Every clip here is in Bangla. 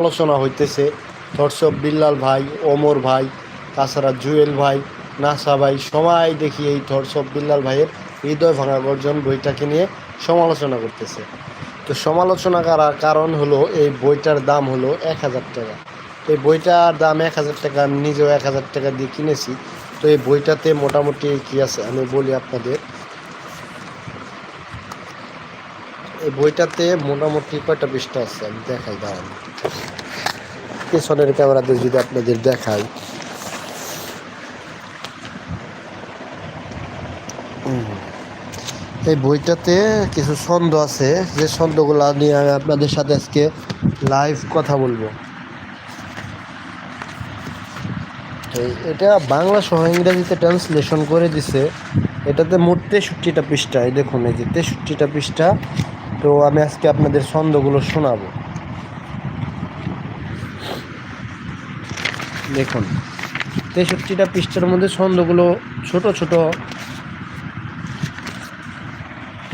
আলোচনা হইতেছে। থটসব বিল্লাল ভাই, ওমর ভাই, তাছাড়া জুয়েল ভাই, নাসা ভাই, সবাই দেখি এই থটসব বিল্লাল ভাইয়ের হৃদয় ভাঙা গর্জন বইটাকে নিয়ে সমালোচনা করতেছে। তো সমালোচনা করার কারণ হলো, এই বইটার দাম হলো এক হাজার টাকা। এই বইটার দাম এক হাজার টাকা, আমি নিজেও এক হাজার টাকা দিয়ে কিনেছি। তো এই বইটাতে মোটামুটি কি আছে? আমি বলি আপনাদের এই বইটাতে মোটামুটি কয়টা পৃষ্ঠা আছে, আমি দেখাই, দাঁড়ান। পেছনের ক্যামেরাতে যদি আপনাদের দেখাই। এই বইটাতে কিছু ছন্দ আছে, যে ছন্দগুলো নিয়ে আমি আপনাদের সাথে আজকে লাইভ কথা বলব। এটা বাংলা সহ ইংরেজিতে ট্রান্সলেশন করে দিছে। এটাতে মোট তেষট্টিটা পৃষ্ঠা, এই দেখুন, এই যে তেষট্টিটা পৃষ্ঠা। তো আমি আজকে আপনাদের ছন্দগুলো শোনাবো। দেখুন, তেষট্টিটা পৃষ্ঠার মধ্যে ছন্দগুলো ছোট ছোট।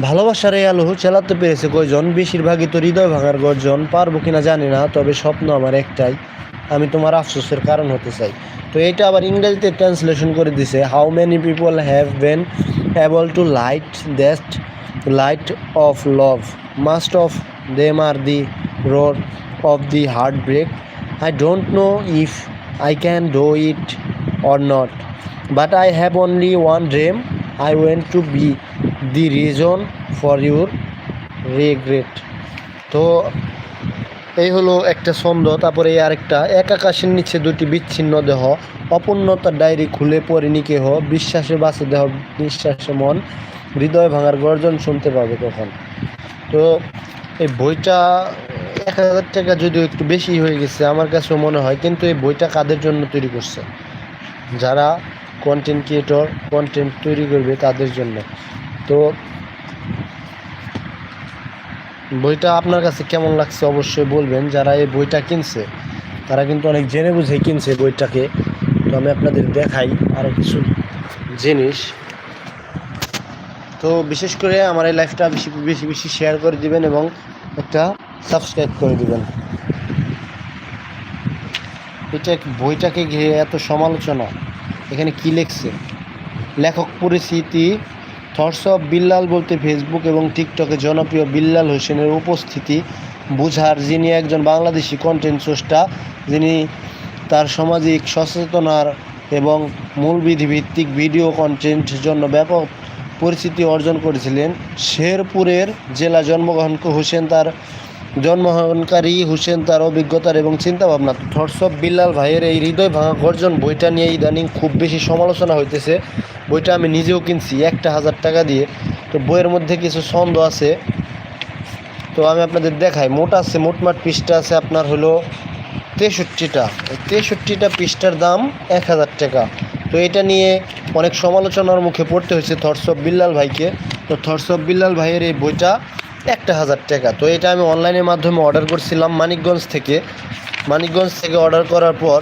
ভালোবাসার এই আলো চালাতে পেরেছে কয়জন? বেশিরভাগই তো হৃদয় ভাঙার গর্জন। পারব কিনা জানি না, তবে স্বপ্ন আমার একটাই, আমি তোমার আফসোসের কারণ হতে চাই। তো এটা আবার ইংরেজিতে ট্রান্সলেশন করে দিছে how many people have been able to light that of love must of them are the road of the heart break I don't know if I can do it or not. But I have only one dream. I want to be the reason for your regret. তো এই হলো একটা ছন্দ, তারপরে এই আরেকটা এক আকাশের নিচে দুটি বিচ্ছিন্ন দেহ, অপূর্ণতার ডায়েরি খুলে পড়ে কেহ বিশ্বাসে বাঁচে দেহ, নিঃশ্বাসে মন হৃদয় ভাঙার গর্জন শুনতে পাবে কখন। তো এই বইটা এক হাজার টাকা যদিও একটু বেশি হয়ে গেছে আমার কাছেও মনে হয়, কিন্তু এই বইটা কাদের জন্য তৈরি করছে? যারা কন্টেন্ট ক্রিয়েটর কন্টেন্ট তৈরি করবে তাদের জন্য। তো বইটা আপনার কাছে কেমন লাগছে অবশ্যই বলবেন। যারা এই বইটা কিনছে, তারা কিন্তু অনেক জেনে বুঝে কিনছে বইটাকে। তো আমি আপনাদের দেখাই আরও কিছু জিনিস। তো বিশেষ করে আমার এই লাইফটা বেশি বেশি বেশি শেয়ার করে দিবেন এবং একটা সাবস্ক্রাইব করে দিবেন। এটা বইটাকে ঘিরে এত সমালোচনা। এখানে কি লেখছে? লেখক পরিস্থিতি থটস অফ বিল্লাল বলতে ফেসবুক এবং টিকটকে জনপ্রিয় বিল্লাল হোসেনের উপস্থিতি বুঝার, যিনি একজন বাংলাদেশি কন্টেন্ট স্রষ্টা যিনি তার সামাজিক সচেতনার এবং মূলবিধি ভিত্তিক ভিডিও কন্টেন্ট জন্য ব্যাপক পরিচিতি অর্জন করেছিলেন। শেরপুরের জেলা জন্মগ্রহণ হোসেন তার জন্মগ্রহণকারী হোসেন তার অভিজ্ঞতার এবং চিন্তাভাবনা। থটস অফ বিল্লাল ভাইয়ের এই হৃদয় ভাঙা গর্জন বইটা নিয়ে ইদানিং খুব বেশি সমালোচনা হইতেছে। বইটা আমি নিজেও কিনছি, একটা হাজার টাকা দিয়ে। তো বইয়ের মধ্যে কিছু ছন্দ আছে। তো আমি আপনাদের দেখাই। মোট আছে, মোটমাট পৃষ্ঠা আছে আপনার হলো তেষট্টিটা। তেষট্টিটা পৃষ্ঠার দাম এক হাজার টাকা। তো এটা নিয়ে অনেক সমালোচনার মুখে পড়তে হয়েছে থটস বিল্লাল ভাইকে। তো থটস বিল্লাল ভাইয়ের এই বইটা একটা হাজার টাকা। তো এটা আমি অনলাইনের মাধ্যমে অর্ডার করছিলাম মানিকগঞ্জ থেকে। মানিকগঞ্জ থেকে অর্ডার করার পর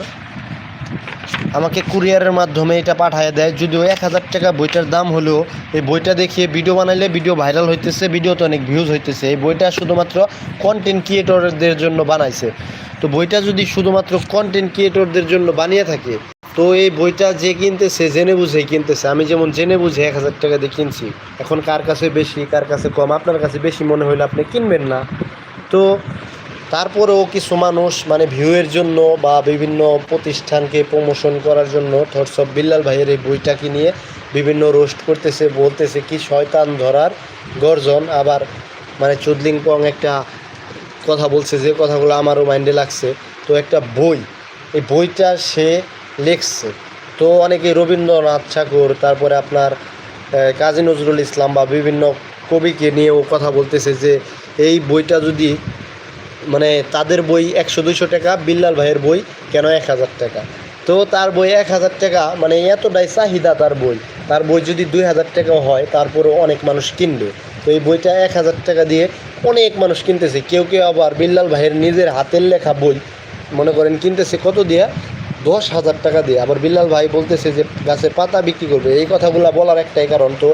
আমাকে কুরিয়ারের মাধ্যমে এটা পাঠিয়ে দেয়। যদিও এক হাজার টাকা বইটার দাম হলেও এই বইটা দেখিয়ে ভিডিও বানাইলে ভিডিও ভাইরাল হইতেছে ভিডিওতে অনেক ভিউজ হইতেছে। এই বইটা শুধুমাত্র কন্টেন্ট ক্রিয়েটরদের জন্য বানাইছে। তো বইটা যদি শুধুমাত্র কন্টেন্ট ক্রিয়েটরদের জন্য বানিয়ে থাকে তো এই বইটা যে কিনতেছে, জেনে বুঝে কিনতেছে। আমি যেমন জেনে বুঝে এক হাজার টাকা দিয়ে কিনছি, এখন কার কাছে বেশি, কার কাছে কম, আপনার কাছে বেশি মনে হইলে আপনি কিনবেন না। তো তারপরেও কিছু মানুষ মানে ভিউয়ের জন্য বা বিভিন্ন প্রতিষ্ঠানকে প্রমোশন করার জন্য থটস অফ বিল্লাল ভাইয়ের এই বইটাকে নিয়ে বিভিন্ন রোস্ট করতেছে, বলতেছে, কি শয়তান ধরার গর্জন। আবার মানে চুদলিং পং একটা কথা বলছে, যে কথাগুলো আমারও মাইন্ডে লাগছে। তো একটা বই, এই বইটা সে লেখছে। তো অনেকে রবীন্দ্রনাথ ঠাকুর, তারপরে আপনার কাজী নজরুল ইসলাম বা বিভিন্ন কবিকে নিয়েও কথা বলতেছে যে, এই বইটা যদি মানে তাদের বই একশো দুইশো টাকা, বিল্লাল ভাইয়ের বই কেন এক হাজার টাকা? তো তার বই এক হাজার টাকা মানে এতটাই চাহিদা তার বই। তার বই যদি দুই হাজার টাকাও হয়, তারপরেও অনেক মানুষ কিনবে। তো এই বইটা এক হাজার টাকা দিয়ে অনেক মানুষ কিনতেছে। কেউ কেউ আবার বিল্লাল ভাইয়ের নিজের হাতের লেখা বই, মনে করেন কিনতেছে, কত দিয়ে? দশ হাজার টাকা দিয়ে। আবার বিল্লাল ভাই বলতেছে যে, গাছের পাতা বিক্রি করবে। এই কথাগুলো বলার একটাই কারণ তো,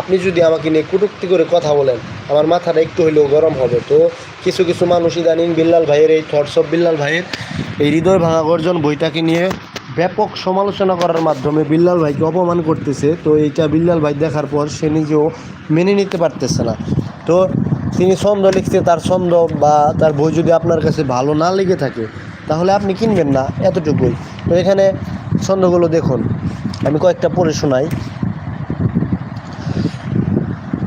আপনি যদি আমাকে নিয়ে কটূক্তি করে কথা বলেন, আমার মাথাটা একটু হলেও গরম হবে তো। কিছু কিছু মানুষ ইদানিং বিল্লাল ভাইয়ের এই থটস অফ বিল্লাল ভাইয়ের এই হৃদয় ভাঙা গর্জন বইটাকে নিয়ে ব্যাপক সমালোচনা করার মাধ্যমে বিল্লাল ভাইকে অপমান করতেছে। তো এইটা বিল্লাল ভাই দেখার পর সে নিজেও মেনে নিতে পারতেছে না। তো তিনি ছন্দ লিখছে তার ছন্দ বা তার বই যদি আপনার কাছে ভালো না লেগে থাকে তাহলে আপনি কিনবেন না, এতটুকুই। তো এখানে ছন্দগুলো দেখুন, আমি কয়েকটা পড়ে শোনাই।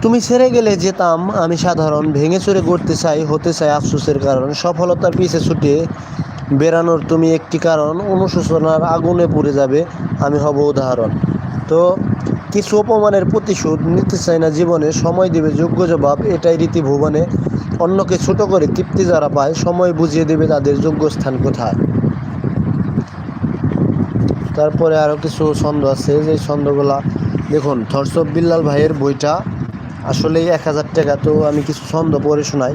তুমি ছেড়ে গেলে যেতাম আমি সাধারণ, ভেঙে চুরে করতে চাই, হতে চাই আফসোসের কারণ। সফলতার পিছে ছুটে বেরানোর তুমি একটি কারণ, অনুশোচনার আগুনে পুড়ে যাবে, আমি হব উদাহরণ। তো কিছু অপমানের প্রতিশোধ নিতে চায় না জীবনে, সময় দেবে যোগ্য জবাব, এটাই রীতি ভুবনে। অন্যকে ছোট করে তৃপ্তি যারা পায়, সময় বুঝিয়ে দেবে তাদের যোগ্য স্থান কোথায়। তারপরে আরও কিছু ছন্দ আছে, যে ছন্দগুলা দেখুন থরসব বিল্লাল ভাইয়ের বইটা আসলেই এক হাজার টাকা তো আমি কিছু ছন্দ পড়ে শোনাই।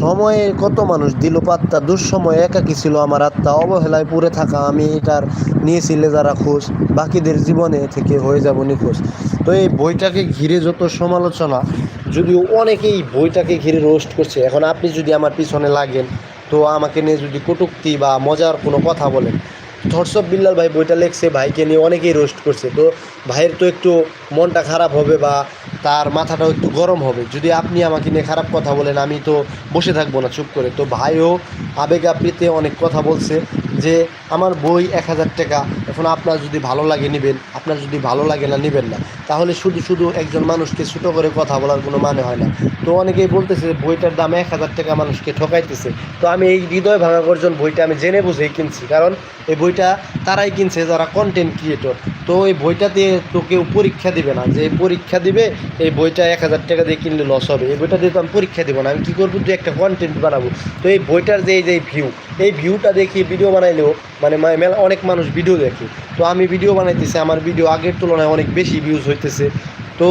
সময়ে কত মানুষ দিল পাত্তা, দুঃসময়ে একাকি ছিল আমার আত্মা, অবহেলায় পড়ে থাকা আমি এটার নিয়েছিলে যারা খোঁজ, বাকিদের জীবনে থেকে হয়ে যাব নিখোঁজ। তো এই বইটাকে ঘিরে যত সমালোচনা, যদিও অনেকেই বইটাকে ঘিরে রোস্ট করছে, এখন আপনি যদি আমার পিছনে লাগেন, তো আমাকে নিয়ে যদি কটুক্তি বা মজার কোনো কথা বলেন থটসব বিল্লাল ভাই বইটা লেখছে, ভাইকে নিয়ে অনেকেই রোস্ট করছে। তো ভাইয়ের তো একটু মনটা খারাপ হবে বা তার মাথাটাও একটু গরম হবে। যদি আপনি আমাকে নিয়ে খারাপ কথা বলেন, আমি তো বসে থাকব না, চুপ করে। তো ভাইও আবেগ আবৃতে অনেক কথা বলছে। যে আমার বই এক হাজার টাকা, এখন আপনার যদি ভালো লাগে নেবেন, আপনার যদি ভালো লাগে না নেবেন না, তাহলে শুধু শুধু একজন মানুষকে ছোটো করে কথা বলার কোনো মানে হয় না। তো অনেকেই বলতেছে বইটার দাম এক হাজার টাকা মানুষকে ঠকাইতেছে। তো আমি এই হৃদয় ভাঙা গর্জন বইটা আমি জেনে বুঝেই কিনছি, কারণ এই বইটা তারাই কিনছে যারা কন্টেন্ট ক্রিয়েটর তো এই বইটাতে তো কেউ পরীক্ষা দিবে না, যে পরীক্ষা দিবে, এই বইটা এক হাজার টাকা দিয়ে কিনলে লস হবে। এই বইটা দিয়ে তো আমি পরীক্ষা দেবো না, আমি কী করব? যে একটা কন্টেন্ট বানাবো। তো এই বইটার যে এই যে ভিউ এই ভিউটা দেখি ভিডিও বানাইলেও মানে মেলা অনেক মানুষ ভিডিও দেখে। তো আমি ভিডিও বানাইতেছি, আমার ভিডিও আগের তুলনায় অনেক বেশি ভিউজ হইতেছে। তো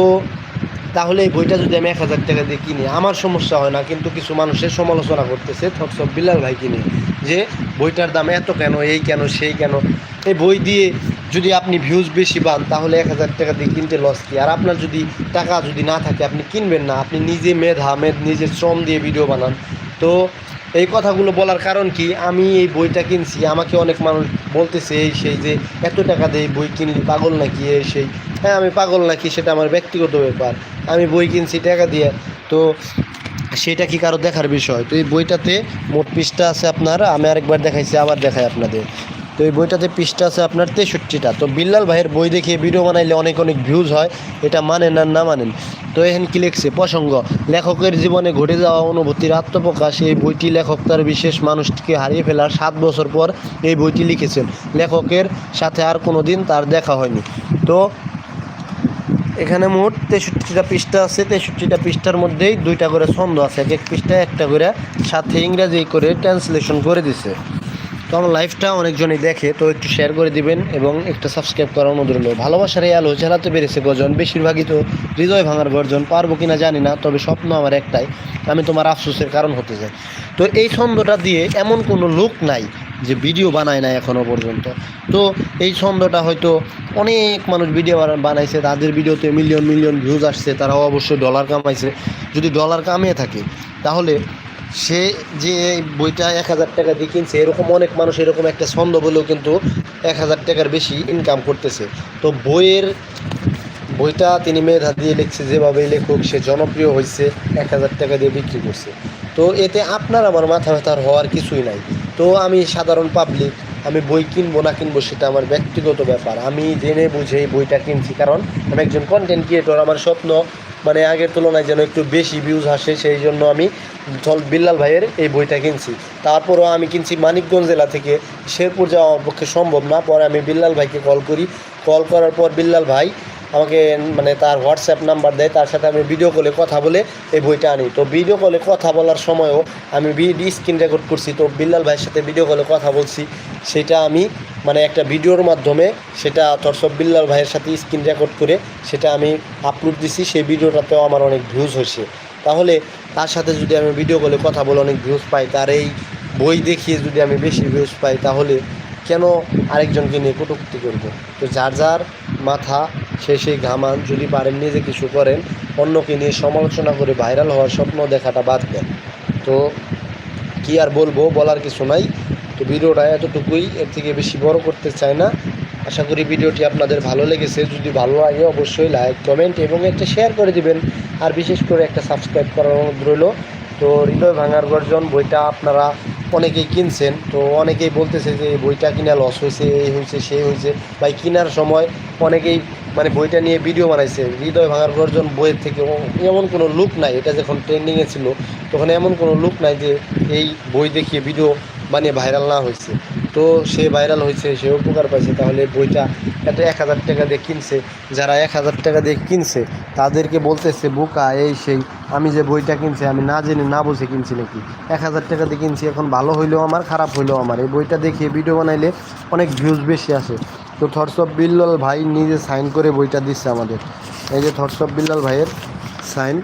তাহলে এই বইটা যদি আমি এক হাজার টাকা দিয়ে কিনি, আমার সমস্যা হয় না, কিন্তু কিছু মানুষের সমালোচনা করতেছে থটসব বিল্লাল ভাই কিনে, যে বইটার দাম এত কেন, এই কেন, সেই কেন? এই বই দিয়ে যদি আপনি ভিউজ বেশি পান, তাহলে এক হাজার টাকা দিয়ে কিনতে লস কি? আর আপনার যদি টাকা যদি না থাকে, আপনি কিনবেন না। আপনি নিজে মেধা মেধ নিজের শ্রম দিয়ে ভিডিও বানান। তো এই কথাগুলো বলার কারণ কি? আমি এই বইটা কিনছি। আমাকে অনেক মানুষ বলতেছে এই সেই যে, এত টাকা দিয়ে বই কিনলি, পাগল নাকি এই সেই? হ্যাঁ আমি পাগল নাকি, সেটা আমার ব্যক্তিগত ব্যাপার। আমি বই কিনছি টাকা দিয়ে। তো সেটা কি কারও দেখার বিষয়? তো এই বইটাতে মোট পৃষ্ঠা আছে আপনার, আমি আরেকবার দেখাইছি, আবার দেখাই আপনাদের। তো এই বইটাতে পৃষ্ঠা আছে আপনার তেষট্টিটা। তো বিল্লাল ভাইয়ের বই দেখে ভিডিও বানাইলে অনেক অনেক ভিউজ হয়, এটা মানেন আর না মানেন? তো এখানে কি লিখছে? প্রসঙ্গ, লেখকের জীবনে ঘটে যাওয়া অনুভূতির আত্মপ্রকাশ, এই বইটি লেখক তার বিশেষ মানুষটিকে হারিয়ে ফেলার সাত বছর পর এই বইটি লিখেছেন। লেখকের সাথে আর কোনো দিন তার দেখা হয়নি। তো এখানে মোট তেষট্টিটা পৃষ্ঠা আছে। তেষট্টিটা পৃষ্ঠার মধ্যেই দুইটা করে ছন্দ আছে। এক এক পৃষ্ঠায় একটা করে সাথে ইংরাজি করে ট্রান্সলেশন করে দিছে। তো আমার লাইফটা অনেকজনই দেখে, তো একটু শেয়ার করে দিবেন এবং একটা সাবস্ক্রাইব করার অনুরোধ রইল। ভালোবাসার এই আলো জ্বালাতে পেরেছে গজন বেশিরভাগই তো হৃদয় ভাঙার গর্জন। পারব কিনা জানি না, তবে স্বপ্ন আমার একটাই, আমি তোমার আফসোসের কারণ হতে চাই। তো এই ছন্দটা দিয়ে এমন কোনো লোক নাই যে ভিডিও বানায় না এখনও পর্যন্ত। তো এই ছন্দটা হয়তো অনেক মানুষ ভিডিও বানাইছে, তাদের ভিডিওতে মিলিয়ন মিলিয়ন ভিউজ আসছে, তারাও অবশ্যই ডলার কামাইছে। যদি ডলার কামিয়ে থাকে, তাহলে সে যে এই বইটা এক হাজার টাকা দিয়ে কিনছে, এরকম অনেক মানুষ এরকম একটা ছন্দ বলেও কিন্তু এক হাজার টাকার বেশি ইনকাম করতেছে। তো বইয়ের, বইটা তিনি মেধা দিয়ে লিখছে যেভাবে লেখক, সে জনপ্রিয় হয়েছে এক হাজার টাকা দিয়ে বিক্রি করছে। তো এতে আপনার আমার মাথা ব্যথার হওয়ার কিছুই নাই। তো আমি সাধারণ পাবলিক আমি বই কিনবো না কিনবো সেটা আমার ব্যক্তিগত ব্যাপার। আমি জেনে বুঝে বইটা কিনছি, কারণ আমি একজন কন্টেন্ট ক্রিয়েটর আমার স্বপ্ন মানে আগের তুলনায় যেন একটু বেশি ভিউজ আসে, সেই জন্য আমি জল বিল্লাল ভাইয়ের এই বইটা কিনছি। তারপরও আমি কিনছি মানিকগঞ্জ জেলা থেকে। শেরপুর যাওয়া পক্ষে সম্ভব না, পরে আমি বিল্লাল ভাইকে কল করি। কল করার পর বিল্লাল ভাই আমাকে মানে তার হোয়াটসঅ্যাপ নাম্বার দেয়, তার সাথে আমি ভিডিও কলে কথা বলে এই বইটা আনি। তো ভিডিও কলে কথা বলার সময়ও আমি ভিডিও স্ক্রিন রেকর্ড করছি। তো বিল্লাল ভাইয়ের সাথে ভিডিও কলে কথা বলছি। সেটা আমি মানে একটা ভিডিওর মাধ্যমে সেটা তরসব বিল্লাল ভাইয়ের সাথে স্ক্রিন রেকর্ড করে সেটা আমি আপলোড দিছি। সেই ভিডিওটাতেও আমার অনেক ভিউজ হয়েছে। তাহলে তার সাথে যদি আমি ভিডিও কলে কথা বলে অনেক ভিউজ পাই, তার এই বই দেখিয়ে যদি আমি বেশি ভিউজ পাই, তাহলে কেন আরেকজনকে নিয়ে কটুক্তি করব? তো যার যার মাথা সেই ঘামান। যদি পারেন নিজে কিছু করেন। অন্যকে নিয়ে সমালোচনা করে ভাইরাল হওয়ার স্বপ্ন দেখাটা বাদ দেন। তো কি আর বলব, বলার কিছু নাই। তো ভিডিওটা এতটুকুই, এর থেকে বেশি বড় করতে চাই না। আশা করি ভিডিওটি আপনাদের ভালো লেগেছে। যদি ভালো লাগে, অবশ্যই লাইক, কমেন্ট এবং একটা শেয়ার করে দিবেন। আর বিশেষ করে একটা সাবস্ক্রাইব করার অনুরোধ রইল। তো হৃদয় ভাঙার গর্জন, বইটা আপনারা অনেকেই কিনছেন, তো অনেকেই বলতেছে যে বইটা কিনা লস হয়েছে, এই হয়েছে সে হয়েছে। বা কেনার সময় অনেকেই মানে বইটা নিয়ে ভিডিও বানাইছে। হৃদয় ভাঙার গর্জন বইয়ের থেকে। এমন কোনো লুক নাই। এটা যখন ট্রেন্ডিংয়ে ছিল, তখন এমন কোনো লুক নাই যে এই বই দেখিয়ে ভিডিও বানিয়ে ভাইরাল না হয়েছে। তো সে ভাইরাল হয়েছে, সে উপকার পাইছে, তাহলে বইটা এত এক হাজার টাকা দিয়ে কিনছে। যারা এক হাজার টাকা দিয়ে কিনছে, তাদেরকে বলতেছে, বোকা, এই সেই, আমি যে বইটা কিনছি, আমি না জেনে, না বুঝে কিনছি নাকি? এক হাজার টাকা দিয়ে কিনছি, এখন ভালো হইলেও আমার, খারাপ হইলেও আমার। এই বইটা দেখিয়ে ভিডিও বানাইলে অনেক ভিউজ বেশি আসে। তো থটসঅফ বিল্লাল ভাই নিজে সাইন করে বইটা দিচ্ছে আমাদের। এই যে থটসঅফ বিল্লাল ভাইয়ের সাইন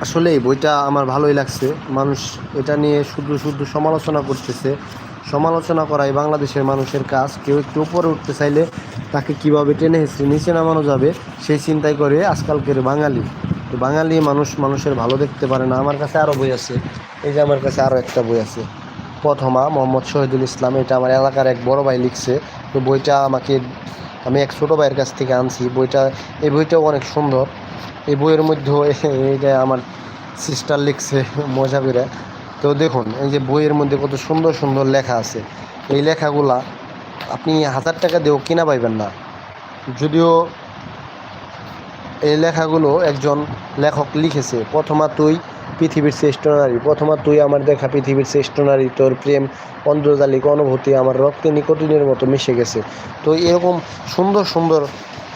আসলে এই বইটা আমার ভালোই লাগছে। মানুষ এটা নিয়ে শুধু শুধু সমালোচনা করতেছে। সমালোচনা করাই বাংলাদেশের মানুষের কাজ। কেউ একটু উপরে উঠতে চাইলে তাকে কীভাবে টেনে হেসড়ে নিচে নামানো যাবে, সেই চিন্তাই করে আজকালকের বাঙালি। তো বাঙালি মানুষ মানুষের ভালো দেখতে পারে না। আমার কাছে আরও বই আছে। এই যে আমার কাছে আরও একটা বই আছে। প্রথমা মোহাম্মদ শহীদুল ইসলাম। এটা আমার এলাকার এক বড় ভাই লিখছে। তো বইটা আমাকে, আমি এক ছোটো ভাইয়ের কাছ থেকে আনছি। বইটা, এই বইটাও অনেক সুন্দর। এই বইয়ের মধ্যেও এইটা আমার সিস্টার লিখছে, মজা করে। তো দেখুন, এই যে বইয়ের মধ্যে কত সুন্দর সুন্দর লেখা আছে। এই লেখাগুলা আপনি হাজার টাকা দিয়েও কিনা পাইবেন না। যদিও এই লেখাগুলো একজন লেখক লিখেছে প্রথমা তুই পৃথিবীর শ্রেষ্ঠ নারী প্রথমা তুই আমার দেখা পৃথিবীর শ্রেষ্ঠ নারী, তোর প্রেম, অন্ধ্রজালিক অনুভূতি, আমার রক্তে নিকটিনের মতো মিশে গেছে। তো এরকম সুন্দর সুন্দর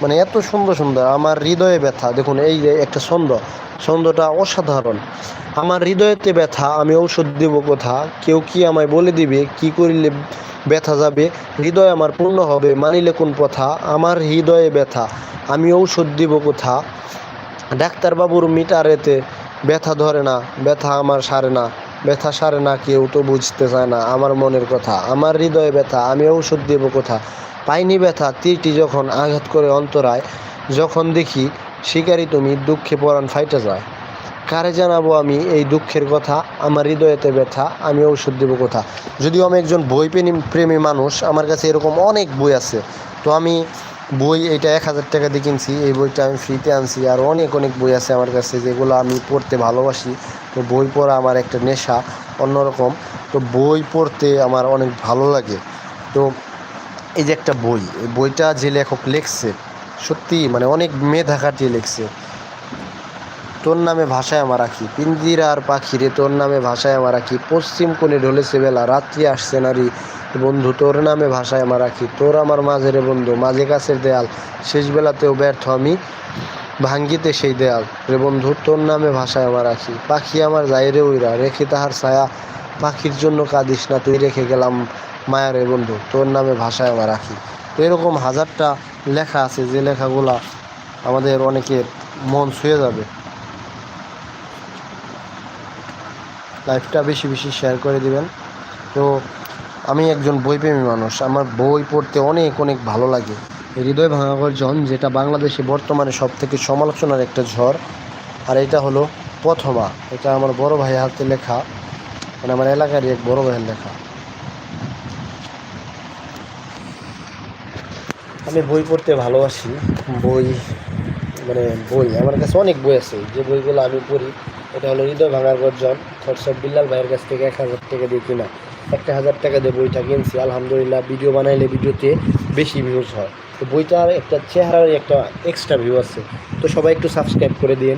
মানে এত সুন্দর সুন্দর, আমার হৃদয়ে ব্যথা। দেখুন, এই যে একটা ছন্দ, ছন্দটা অসাধারণ। আমার হৃদয়েতে ব্যথা, আমি ঔষধ দেব কোথা? কেউ কি আমায় বলে দিবে কি করিলে ব্যথা যাবে? হৃদয় আমার পূর্ণ হবে, মানিলে কোন কথা আমার হৃদয়ে ব্যথা, আমি ঔষধ দিব কোথা? ডাক্তারবাবুর মিটারেতে ব্যথা ধরে না, ব্যথা আমার সারে না, ব্যথা সারে না, কেউ তো বুঝতে চায় না আমার মনের কথা। আমার হৃদয়ে ব্যথা, আমি ঔষধ দেব কোথা? পাইনি ব্যথা তীরটি যখন আঘাত করে অন্তরায়, যখন দেখি শিকারি তুমি দুঃখে পরাণ ফাইটা যায়। কারে জানাব আমি এই দুঃখের কথা? আমার হৃদয়েতে ব্যথা, আমি ঔষধ দেবো কথা? যদিও আমি একজন বই প্রেমী প্রেমী মানুষ, আমার কাছে এরকম অনেক বই আছে। তো আমি বই এটা এক হাজার টাকা দিয়ে কিনছি, এই বইটা আমি ফ্রিতে আনছি, আর অনেক অনেক বই আছে আমার কাছে যেগুলো আমি পড়তে ভালোবাসি। তো বই পড়া আমার একটা নেশা অন্যরকম। তো বই পড়তে আমার অনেক ভালো লাগে। তো এই যে একটা বই বইটা যে লেখক লেখছে, সত্যি মানে অনেক মেধা খাটিয়ে লেখছে। তোর নামে ভাষায় আমার রাখি পিন্দিরার পাখি রে, তোর নামে ভাষায় আমার রাখি পশ্চিম কোণে ঢলেছে বেলা, রাত্রি আসছে নারী। বন্ধু, তোর নামে ভাষায় আমার রাখি তোর আমার মাঝে রে বন্ধু, মাঝে কাছের দেয়াল, শেষ বেলাতেও ব্যর্থ আমি ভাঙ্গিতে সেই দেয়াল। রে বন্ধু, তোর নামে ভাষায় আমার রাখি পাখি আমার যায় রে উইরা, রেখে তাহার ছায়া, পাখির জন্য কাঁদিস না, তুই রেখে গেলাম মায়া রে বন্ধু, তোর নামে ভাষায় আমার রাখি। তো এরকম হাজারটা লেখা আছে, যে লেখাগুলা আমাদের অনেকের মন ছুঁয়ে যাবে। লাইফটা বেশি বেশি শেয়ার করে দিবেন। তো আমি একজন বইপ্রেমী মানুষ, আমার বই পড়তে অনেক অনেক ভালো লাগে। হৃদয় ভাঙা গর্জন, যেটা বাংলাদেশে বর্তমানে সব থেকে সমালোচনার একটা ঝড়, আর এটা হলো প্রথমা। এটা আমার বড় ভাই হাতে লেখা মানে আমার এলাকারই এক বড় ভাইয়ের লেখা। আমি বই পড়তে ভালোবাসি। বই মানে বই, আমার কাছে অনেক বই আছে। যে বইগুলো আমি পড়ি, এটা হলো হৃদয় ভাঙার গর্জন থটসব বিল্লাল ভাইয়ের কাছ থেকে এক হাজার টাকা দিয়ে কিনা। একটা হাজার টাকা দিয়ে বইটা কিনছি, আলহামদুলিল্লাহ ভিডিও বানাইলে ভিডিওতে বেশি ভিউজ হয়। তো বইটার একটা চেহারার একটা এক্সট্রা ভিউ আছে। তো সবাই একটু সাবস্ক্রাইব করে দিন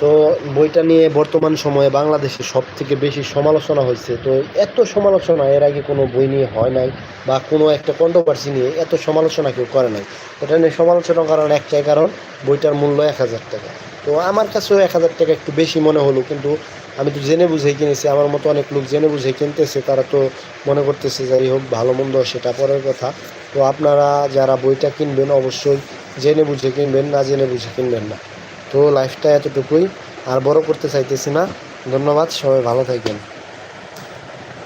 তো বইটা নিয়ে বর্তমান সময়ে বাংলাদেশে সব থেকে বেশি সমালোচনা হয়েছে। তো এত সমালোচনা, এর আগে কোনো বই নিয়ে হয় নাই বা কোনো একটা কন্ট্রোভার্সি নিয়ে এত সমালোচনা কেউ করে নাই। এটা নিয়ে সমালোচনা করার একটাই, কারণ বইটার মূল্য এক হাজার টাকা। তো আমার কাছেও এক হাজার টাকা একটু বেশি মনে হলো, কিন্তু আমি তো জেনে বুঝে কিনেছি, আমার মতো অনেক লোক জেনে বুঝে কিনতেছে, তারা তো মনে করতেছে যাই হোক, ভালো মন্দ, সেটা পরের কথা। তো আপনারা যারা বইটা কিনবেন, অবশ্যই জেনে বুঝে কিনবেন, না জেনে বুঝে কিনবেন না। তো লাইফটা এতটুকুই। আর বড় করতে চাইতেছি না। ধন্যবাদ সবাই ভালো থাকবেন।